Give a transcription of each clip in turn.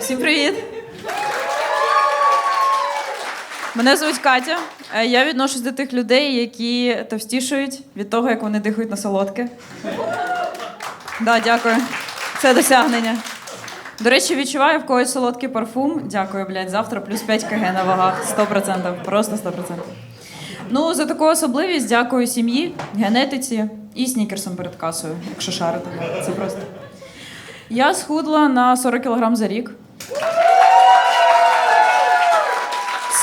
Всім привіт! Мене звуть Катя. Е, Я відношусь до тих людей, які товстішують від того, як вони дихають на солодке. Да, дякую. Це досягнення. До речі, відчуваю в когось солодкий парфум. Дякую, блядь. Завтра плюс 5 кг на вагах. 100%. Просто 100%. Ну, за таку особливість дякую сім'ї, генетиці і снікерсам перед касою, якщо шарити. Це просто. Я схудла на 40 кг за рік.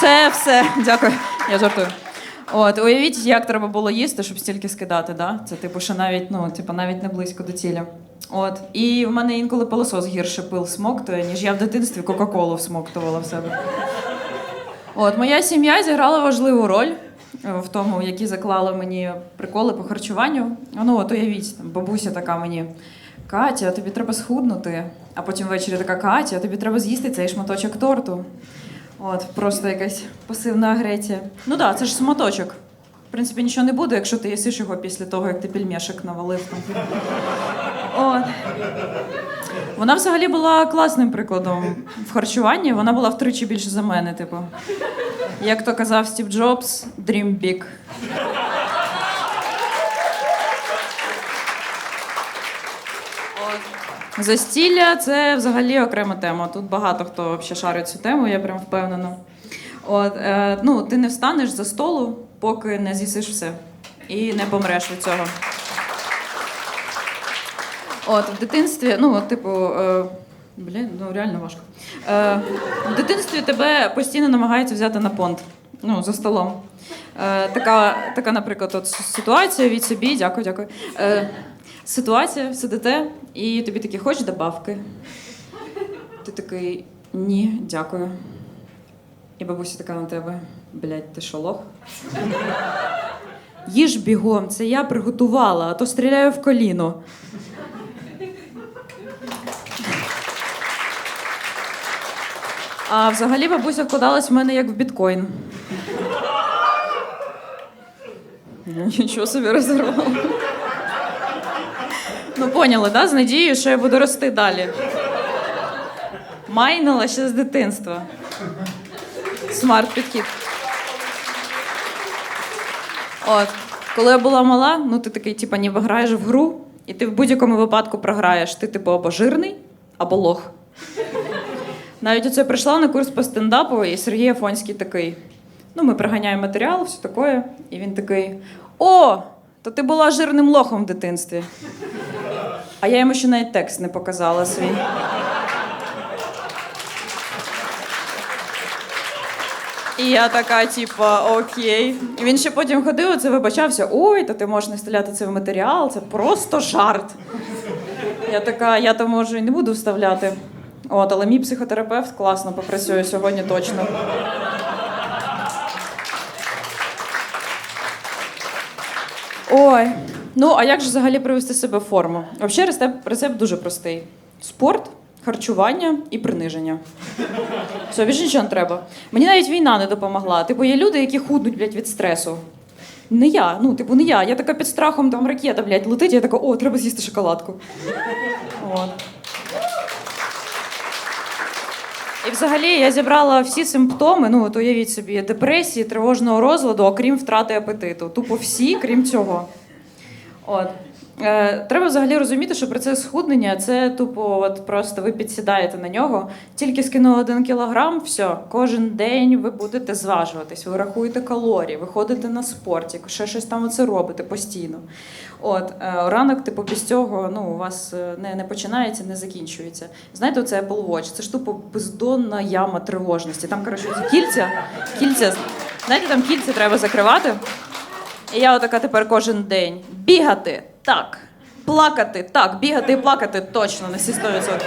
Це все. Дякую. Я жартую. От, уявіть, як треба було їсти, щоб стільки скидати, да? Це типу, що навіть, ну, типу, навіть не близько до цілі. От. І в мене інколи пилосос гірше пил смоктує, ніж я в дитинстві Кока-Колу всмоктувала в себе. От, моя сім'я зіграла важливу роль в тому, які заклали мені приколи по харчуванню. Ну, от уявіть, бабуся така мені. Катя, тобі треба схуднути. А потім ввечері така Катя, тобі треба з'їсти цей шматочок торту. От, просто якась пасивна агресія. Ну так, да, це ж шматочок. В принципі, нічого не буде, якщо ти їсиш його після того, як ти пельмешок навалив. От. Вона взагалі була класним прикладом в харчуванні. Вона була втричі більше за мене, типу. Як то казав Стів Джобс, dream big. От. Застілля це взагалі окрема тема. Тут багато хто взагалі шарить цю тему, я прям впевнена. От, е, ну, ти не встанеш за столу, поки не з'їсиш все. І не помреш від цього. От, в дитинстві, ну, от, типу, е, блін, ну реально важко. Е, в дитинстві тебе постійно намагаються взяти на понт. Ну, за столом. Е, така, така, наприклад, от ситуація від собі, дякую, дякую. Е, ситуація, сидите, і тобі такі, хочеш добавки? Ти такий, ні, дякую. І бабуся така на тебе, блядь, ти що, лох? Їж бігом, це я приготувала, а то стріляю в коліно. А взагалі бабуся вкладалась в мене як в біткоін. Нічого собі розірвала. Ну, поняли, да? З надією, що я буду рости далі. Майнила ще з дитинства. Смарт підхід. От. Коли я була мала, ну ти такий, типа, ніби граєш в гру, і ти в будь-якому випадку програєш. Ти, типу, або жирний, або лох. Навіть оце прийшла на курс по стендапу, і Сергій Афонський такий. Ну, ми приганяємо матеріал, все таке. І він такий: О, то ти була жирним лохом в дитинстві. А я йому ще навіть текст не показала свій. І я така, типа, окей. І він ще потім ходив, оце вибачався: ой, та ти можеш не вставляти це в матеріал, це просто жарт. Я така, я то можу і не буду вставляти. От, але мій психотерапевт класно попрацює сьогодні точно. Ой. Ну, а як же взагалі привести себе в форму? Взагалі рецепт, рецепт дуже простий: спорт, харчування і приниження. Все, більше нічого не треба. Мені навіть війна не допомогла. Типу, є люди, які худнуть, блядь, від стресу. Не я, ну, типу, не я. Я така під страхом там ракета, блядь, летить, я така, о, треба з'їсти шоколадку. От. І взагалі я зібрала всі симптоми, ну от уявіть собі, депресії, тривожного розладу, окрім втрати апетиту. Тупо всі, крім цього. От. Е, треба взагалі розуміти, що процес схуднення це тупо, от просто ви підсідаєте на нього, тільки скинули один кілограм, все, кожен день ви будете зважуватись, ви рахуєте калорії, ви ходите на спорті, ще щось там оце робите постійно. От, е, ранок, типу, без цього ну, у вас е, не, не починається, не закінчується. Знаєте, оце Apple Watch, це ж тупо бездонна яма тривожності. Там, коротше, кільця, кільця, знаєте, там кільця треба закривати. І я отака тепер кожен день. Бігати так. Плакати так. Бігати і плакати точно на всі 100%.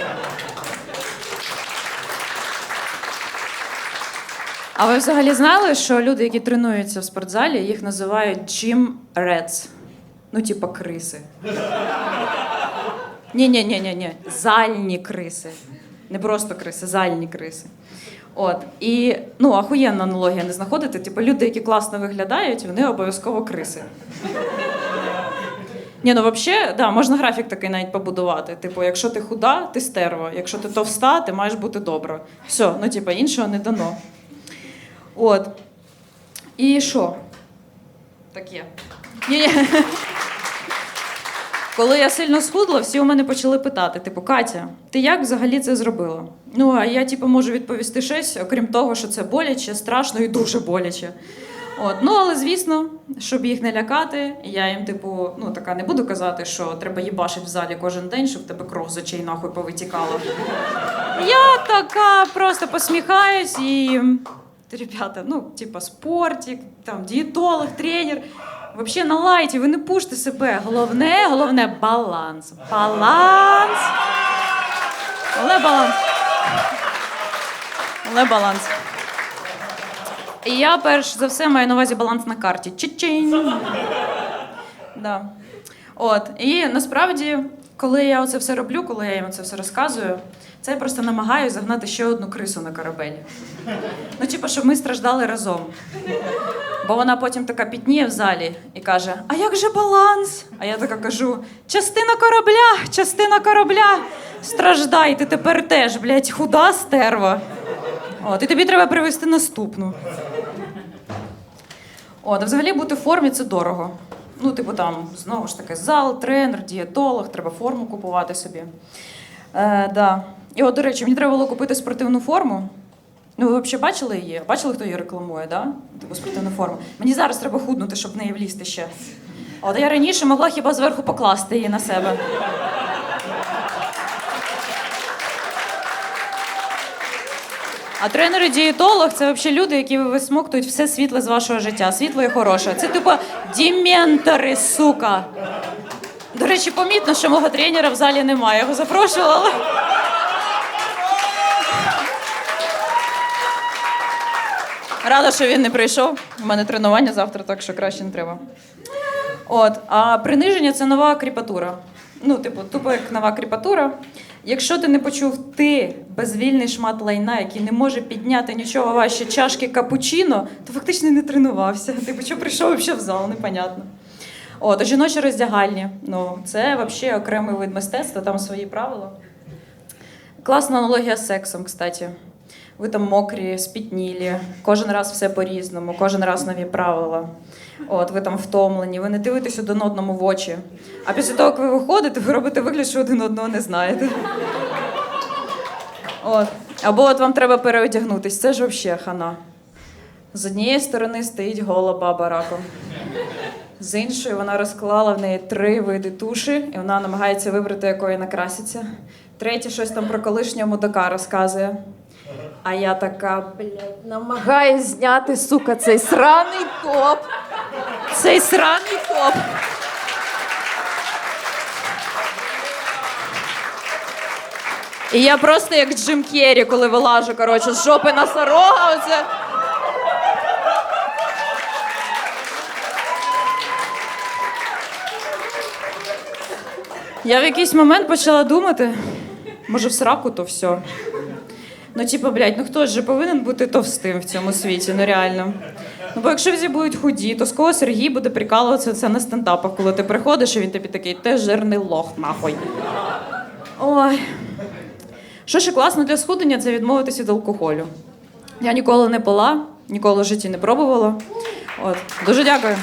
А ви взагалі знали, що люди, які тренуються в спортзалі, їх називають gym rats? Ну, типа криси. Ні, ні, ні, ні, ні. Зальні криси. Не просто криси, зальні криси. От і ну ахуєнна аналогія не знаходити. Типу, люди, які класно виглядають, вони обов'язково криси. Ні, ну взагалі, да, можна графік такий навіть побудувати. Типу, якщо ти худа, ти стерва. Якщо ти товста, ти маєш бути добра. Все, ну типу, іншого не дано. От. І що? Таке. Коли я сильно схудла, всі у мене почали питати: типу, Катя, ти як взагалі це зробила? Ну, а я, типу, можу відповісти щось, окрім того, що це боляче, страшно і дуже боляче. От. Ну, але звісно, щоб їх не лякати, я їм, типу, ну така не буду казати, що треба їбашити в залі кожен день, щоб тебе кров з очей нахуй повитікала. Я така просто посміхаюсь і. Ребята, ну, типа спортик, там, дієтолог, тренер. Вообще на лайті, ви не пуште себе. Головне, головне баланс. Баланс. Головне баланс. Головне баланс. Я перш за все маю на увазі баланс на карті. Чичинь. Да. От. І насправді, коли я це все роблю, коли я їм це все розказую, це я просто намагаюся загнати ще одну крису на корабель. Ну, типу, щоб ми страждали разом. Бо вона потім така пітніє в залі і каже: А як же баланс? А я така кажу: частина корабля, частина корабля. Страждай, ти тепер теж, блядь, худа стерва. От, і тобі треба привезти наступну. От, а взагалі бути в формі це дорого. Ну, типу, там знову ж таки зал, тренер, дієтолог, треба форму купувати собі. Е, да. І от, до речі, мені треба було купити спортивну форму. Ну, ви взагалі бачили її? Бачили, хто її рекламує, да? Типу спортивну форму. Мені зараз треба худнути, щоб в неї влізти ще. От я раніше могла хіба зверху покласти її на себе. А тренер і дієтолог це взагалі люди, які висмоктують все світле з вашого життя. Світло і хороше. Це типу діментори, сука. До речі, помітно, що мого тренера в залі немає. Його запрошували. Рада, що він не прийшов. У мене тренування завтра, так що краще не треба. От, а приниження це нова кріпатура. Ну, типу, тупо як нова кріпатура. Якщо ти не почув ти безвільний шмат лайна, який не може підняти нічого важче чашки капучино, то фактично не тренувався. Типу, що прийшов взагалі в зал, непонятно. От, а жіночі роздягальні. Ну, це взагалі окремий вид мистецтва, там свої правила. Класна аналогія з сексом, кстати. Ви там мокрі, спітнілі, кожен раз все по-різному, кожен раз нові правила. От, ви там втомлені, ви не дивитесь один одному в очі. А після того, як ви виходите, ви робите вигляд, що один одного не знаєте. От. Або от вам треба переодягнутись. Це ж взагалі хана. З однієї сторони стоїть гола баба раком. З іншої вона розклала в неї три види туші, і вона намагається вибрати, якою накраситься. Третє щось там про колишнього мудака розказує. А я така, блядь, намагаюсь зняти, сука, цей сраний топ. Цей сраний топ. І я просто як Джим Керрі, коли вилажу, коротше, з жопи носорога, оце. Я в якийсь момент почала думати, може, в сраку то все. Ну, типу, блядь, ну хто ж повинен бути товстим в цьому світі, ну реально. Ну, бо якщо всі будуть худі, то з кого Сергій буде прикалуватися це на стендапах, коли ти приходиш, і він тобі такий, ти жирний лох, нахуй. Ой. Що ще класно для схудення, це відмовитися від алкоголю. Я ніколи не пила, ніколи в житті не пробувала. От. Дуже дякую.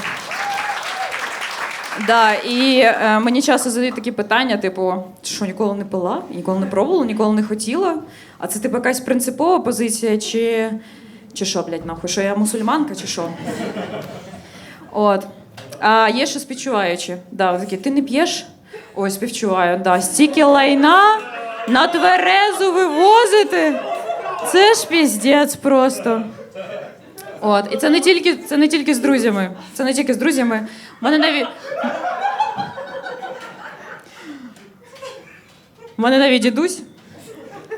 Да, і е, мені часто задають такі питання: типу, «Ти що ніколи не пила, ніколи не пробувала, ніколи не хотіла. А це типу якась принципова позиція, чи, чи що, блядь, нахуй, що я мусульманка, чи що? От. А є ще співчуваючі. Да, такі, ти не п'єш? Ой, співчуваю, да. Стільки лайна на тверезу вивозити. Це ж піздець просто. От, і це не тільки це не тільки з друзями. Це не тільки з друзями. У мене навіть. Мене навіть дідусь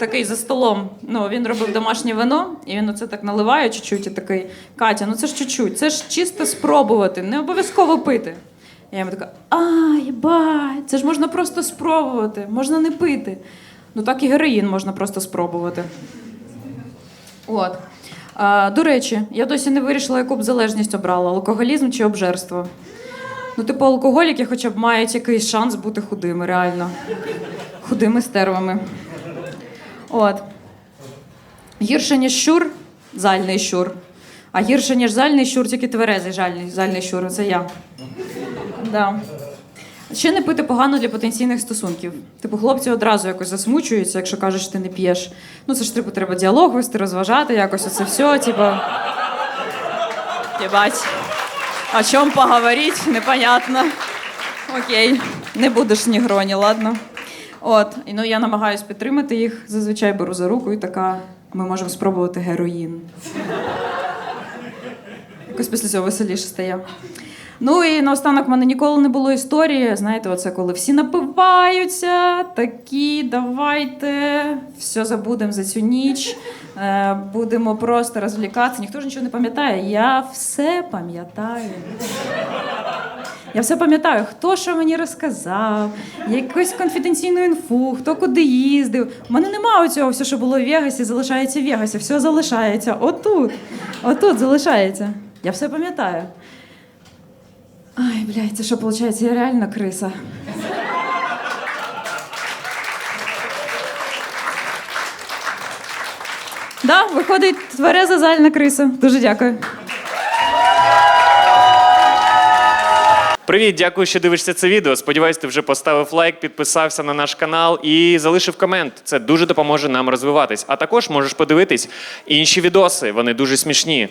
такий за столом. Ну, він робив домашнє вино, і він оце так наливає чуть-чуть і такий. Катя, ну це ж чуть-чуть, це ж чисто спробувати, не обов'язково пити. Я йому така, а, їбать, це ж можна просто спробувати, можна не пити. Ну так і героїн можна просто спробувати. От. До речі, я досі не вирішила, яку б залежність обрала: алкоголізм чи обжерство. Ну, типу, алкоголіки хоча б мають якийсь шанс бути худими, реально. Худими стервами. От. Гірше, ніж щур, зальний щур. А гірше, ніж зальний щур, тільки тверезий жальний, зальний щур. Це я. Да. Ще не пити погано для потенційних стосунків. Типу, хлопці одразу якось засмучуються, якщо кажеш, що ти не п'єш. Ну, це ж типу, треба діалог вести, розважати, якось оце все, типу. Єбать. О чому поговорить, непонятно. Окей, не будеш ні гроні, ладно. От, і ну я намагаюсь підтримати їх. Зазвичай беру за руку і така. Ми можемо спробувати героїн. Якось після цього веселіше стає. Ну і наостанок в мене ніколи не було історії. Знаєте, оце коли всі напиваються, такі, давайте, все забудемо за цю ніч, е, будемо просто розвлікатися. Ніхто ж нічого не пам'ятає. Я все пам'ятаю. Я все пам'ятаю, хто що мені розказав, якусь конфіденційну інфу, хто куди їздив. У мене немає цього, все, що було в Вегасі, залишається в Вегасі, все залишається. Отут. Отут залишається. Я все пам'ятаю. Блядь, це що виходить? Я реально криса. Да, виходить твереза зальна криса. Дуже дякую. Привіт, дякую, що дивишся це відео. Сподіваюсь, ти вже поставив лайк, підписався на наш канал і залишив комент. Це дуже допоможе нам розвиватись. А також можеш подивитись інші відоси. Вони дуже смішні.